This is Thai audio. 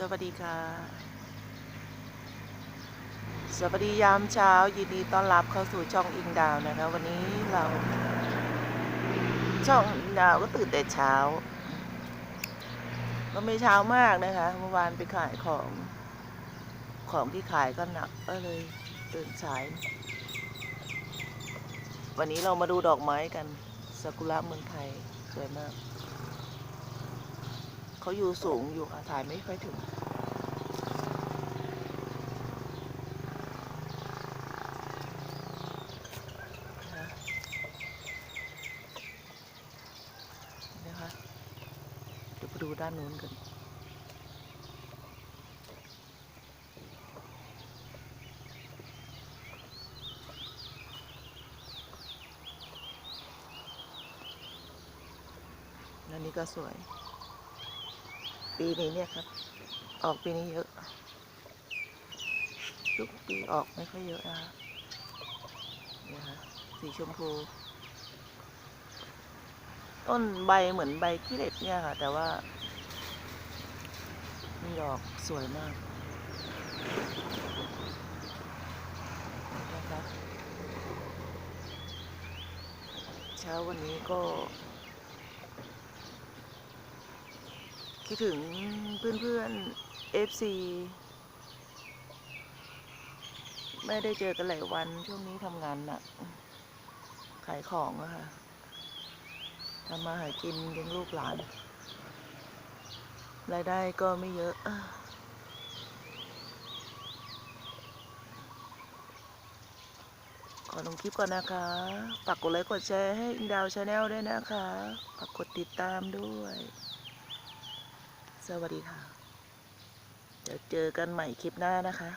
สวัสดีค่ะ สวัสดียามเช้า ยินดีต้อนรับเข้าสู่ช่องอิงดาวนะคะ วันนี้เรา ช่องอิงดาวก็ตื่นแต่เช้าก็ไม่เช้ามากนะคะเมื่อวานไปขายของของที่ขายก็หนักก็เลยตื่นสาย วันนี้เรามาดูดอกไม้กันซากุระเมืองไทยสวยมาก เขาอยู่สูงอยู่ค่ะถ่ายไม่ค่อยถึงนะนะคะเดี๋ยวไปดูด้านนู้นกันอันนี้ก็สวย ปีนี้เนี่ยครับ ออกปีนี้เยอะ ทุกปีออกไม่ค่อยเยอะนะคะเนี่ยค่ะสีชมพู ต้นใบเหมือนใบขี้เหล็กเนี่ยค่ะ แต่ว่ามีดอกสวยมากนะคะเช้าวันนี้ก็ คิดถึงเพื่อนๆ FC ไม่ได้เจอกันหลายวันช่วงนี้ทำงานหนักขายของอะค่ะทำมาหากินเลี้ยงลูกหลาน รายได้ก็ไม่เยอะ ขอลงคลิปก่อนนะคะฝากกดไลค์กดแชร์ให้อิงดาวชาแนลด้วยนะคะฝากกดติดตามด้วย สวัสดีค่ะ เดี๋ยวเจอกันใหม่คลิปหน้านะคะ